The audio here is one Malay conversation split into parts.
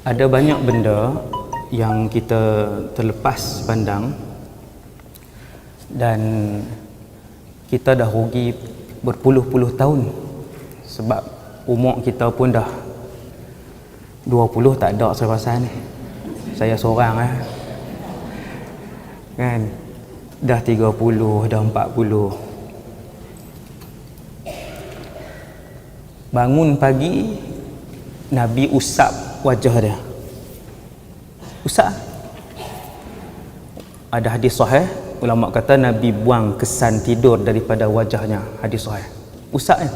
ada banyak benda yang kita terlepas pandang dan kita dah rugi berpuluh-puluh tahun sebab umur kita pun dah 20 tak ada saya rasa ni. Saya seorang eh. Kan? Dah 30 dah 40 bangun pagi Nabi usap wajah dia. Usap ada hadis sahih? Ulama kata Nabi buang kesan tidur daripada wajahnya. Hadis sahih. Kan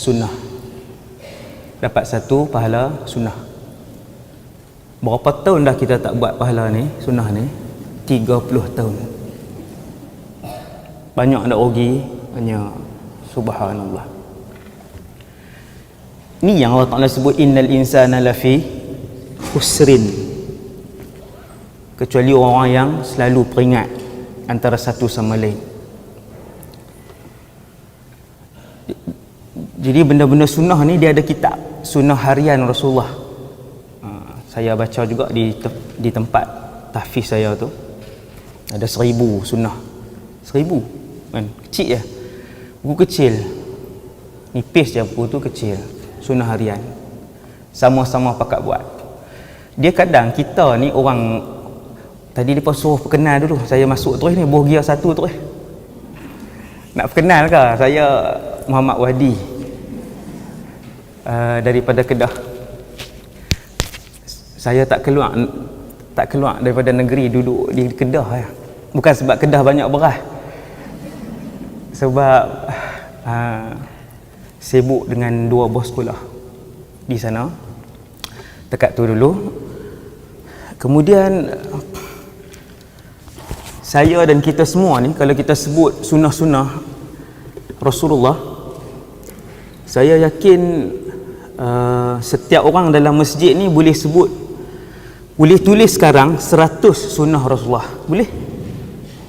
sunnah. Dapat satu pahala sunnah. Berapa tahun dah kita tak buat pahala ni sunnah ni? 30 tahun. Banyak nak rugi banyak. Subhanallah ni yang Allah Ta'ala sebut innal insana lafi husrin kecuali orang yang selalu peringat antara satu sama lain. Jadi benda-benda sunnah ni dia ada kitab sunnah harian Rasulullah. Ha, saya baca juga di di tempat tahfiz saya tu. Ada seribu sunnah. Seribu? Kan? Kecil ya. Buku kecil. Nipis je buku tu kecil sunnah harian. Sama-sama pakat buat. Dia kadang kita ni orang tadi dia suruh perkenal dulu. Saya masuk terus ni buah gear satu terus. Nak perkenal ke? Saya Muhammad Wadi. Uh, daripada Kedah. Saya tak keluar tak keluar daripada negeri duduk di Kedah ya. bukan sebab Kedah banyak beras. Sebab uh, sibuk dengan dua bos sekolah di sana. Dekat tu dulu. Kemudian saya dan kita semua ni kalau kita sebut sunnah-sunnah Rasulullah saya yakin uh, setiap orang dalam masjid ni boleh sebut boleh tulis sekarang 100 sunnah Rasulullah. Boleh?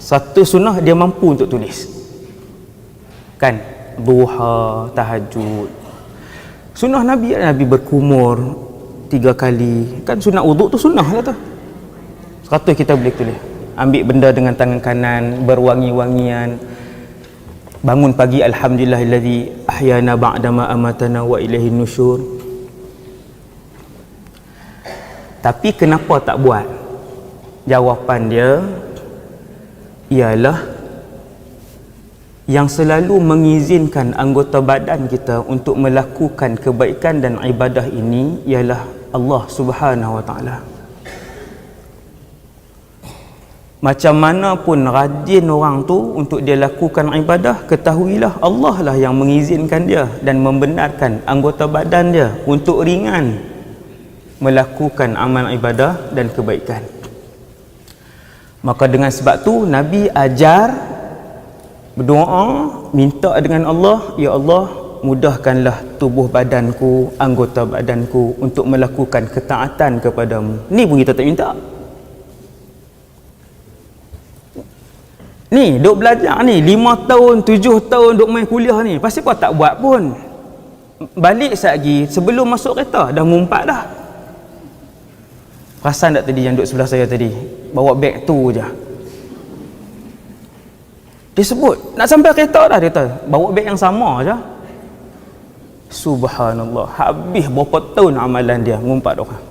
Satu sunnah dia mampu untuk tulis. Kan duha tahajud sunnah Nabi Nabi berkumur tiga kali. Kan sunnah uduk tu sunnah lah tu. Seratus kita boleh tulis. Ambil benda dengan tangan kanan berwangi-wangian. Bangun pagi alhamdulillahillazi ahyana ba'dama amatana wa ilaihi nusyur. Tapi kenapa tak buat? Jawapan dia ialah yang selalu mengizinkan anggota badan kita untuk melakukan kebaikan dan ibadah ini ialah Allah Subhanahu wa taala. Macam mana pun rajin orang tu untuk dia lakukan ibadah, ketahuilah Allah lah yang mengizinkan dia dan membenarkan anggota badan dia untuk ringan melakukan amal ibadah dan kebaikan. Maka dengan sebab tu Nabi ajar berdoa minta dengan Allah ya Allah mudahkanlah tubuh badanku anggota badanku untuk melakukan ketaatan kepadamu. Ni pun kita tak? Minta ni duk belajar ni 5 tahun 7 tahun duk main kuliah ni pasti kau tak buat pun? Balik lagi sebelum masuk kereta dah mumpat dah. Perasan tak tadi yang duduk sebelah saya tadi? Bawa beg tu je dia sebut nak sampai kereta dah dia kata. Bawa beg yang sama aja. Subhanallah. Habis berapa tahun amalan dia ngumpat orang.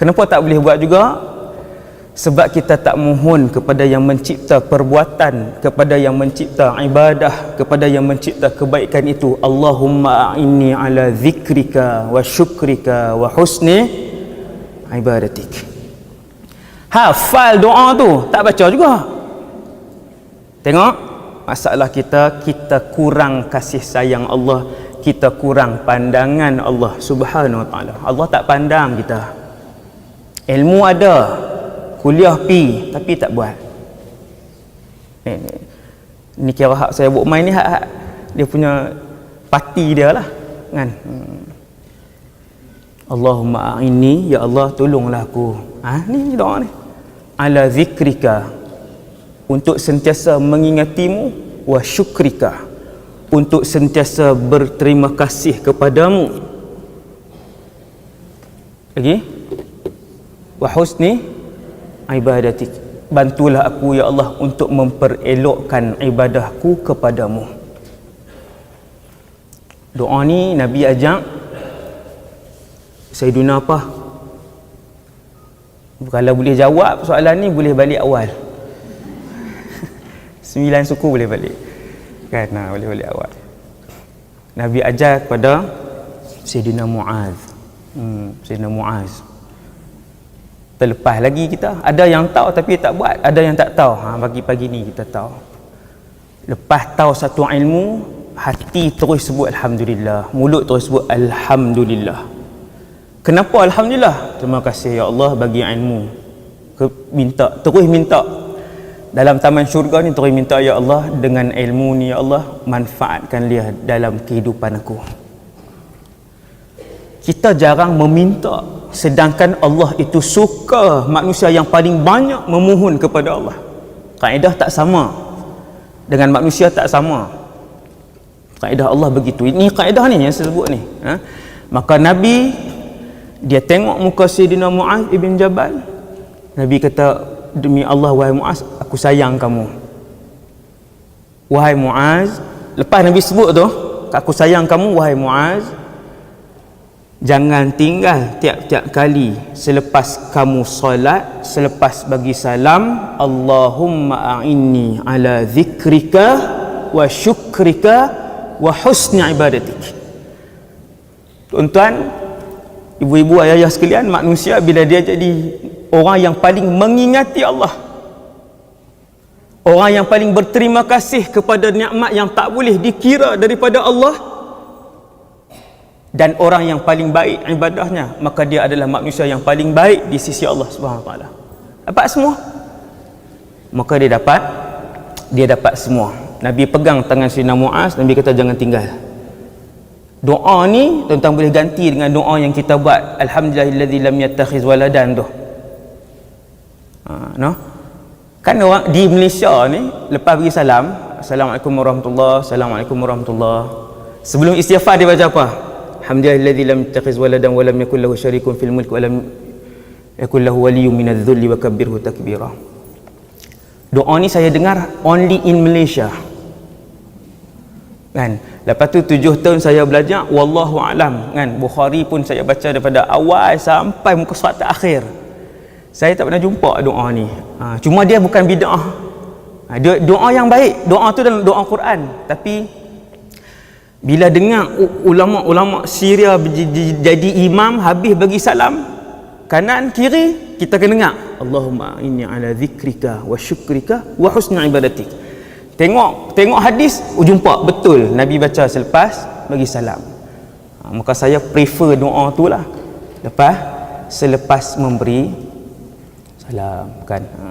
Kenapa tak boleh buat juga? Sebab kita tak mohon kepada yang mencipta perbuatan kepada yang mencipta ibadah kepada yang mencipta kebaikan itu. Allahumma a'inni ala zikrika wa syukrika wa husni ibadatik. Hafal doa tu. Tak baca juga Tengok masalah kita kita kurang kasih sayang Allah, kita kurang pandangan Allah Subhanahu Wa Taala. Allah tak pandang kita. Ilmu ada, kuliah pi tapi tak buat. Ni, ni, ni kira hak saya buat main ni hak, hak dia punya parti dia lah kan. Hmm. Allahumma a'inni ya Allah tolonglah aku. Ha ni doa ni. Ala zikrika untuk sentiasa mengingatimu wa syukrika untuk sentiasa berterima kasih kepadamu. Lagi? Wa husni ibadatik. Bantulah aku ya Allah untuk memperelokkan ibadahku kepadamu. Doa ni Nabi ajak Sayyiduna apa kalau boleh jawab soalan ni boleh balik awal sembilan suku boleh balik. Kan? Nah, boleh balik awal Nabi ajar kepada Sayyidina Muaz. Hmm, Sayyidina Muaz. Terlepas lagi kita ada yang tahu tapi tak buat. Ada yang tak tahu. Ha, pagi-pagi ni kita tahu. Lepas tahu satu ilmu hati terus sebut Alhamdulillah. Mulut terus sebut Alhamdulillah. Kenapa Alhamdulillah? Terima kasih ya Allah bagi ilmu. Ke, minta terus minta dalam taman syurga ni terus minta ya Allah dengan ilmu ni ya Allah manfaatkan dia dalam kehidupan aku. Kita jarang meminta sedangkan Allah itu suka manusia yang paling banyak memohon kepada Allah. Kaedah tak sama dengan manusia tak sama. Kaedah Allah begitu. Ini kaedah ni yang saya sebut ni ha? maka Nabi dia tengok muka Sayyidina Mu'az ibn Jabal. Nabi kata demi Allah wahai Muaz aku sayang kamu. Wahai Muaz lepas Nabi sebut tu aku sayang kamu wahai Muaz jangan tinggal tiap-tiap kali selepas kamu solat selepas bagi salam Allahumma a'inni ala zikrika wa syukrika wa husni ibadatik. Tuan-tuan ibu-ibu ayah-ayah sekalian manusia bila dia jadi orang yang paling mengingati Allah orang yang paling berterima kasih kepada nikmat yang tak boleh dikira daripada Allah dan orang yang paling baik ibadahnya maka dia adalah manusia yang paling baik di sisi Allah Subhanahu Wa Taala. Dapat semua? Maka dia dapat dia dapat semua. Nabi pegang tangan Sina Muaz Nabi kata jangan tinggal. Doa ni tuan-tuan boleh ganti dengan doa yang kita buat. Alhamdulillahillazi lam yattakhiz waladan tu. Ha, no? Kan orang di Malaysia ni lepas bagi salam Assalamualaikum warahmatullahi Assalamualaikum warahmatullahi. Sebelum istighfar dia baca apa? Alhamdulillahilladzi lam yattakhiz waladan wa lam yakul lahu syarikun fil mulk wa lam yakul lahu waliyyun minadh dhulli wa kabbirhu takbira. Doa ni saya dengar only in Malaysia. Kan? Lepas tu tujuh tahun saya belajar wallahu alam. Kan? Bukhari pun saya baca daripada awal sampai muka surat akhir saya tak pernah jumpa doa ni. Ha, cuma dia bukan bid'ah. Ha, dia, doa yang baik doa tu dalam doa Quran. Tapi bila dengar ulama-ulama Syria jadi imam habis bagi salam kanan kiri kita kena dengar Allahumma inni ala zikrika wa syukrika wa husni ibadatik. Tengok tengok hadis jumpa. Betul Nabi baca selepas bagi salam. Ha, maka saya prefer doa tu lah. Lepas selepas memberi salam kan ha.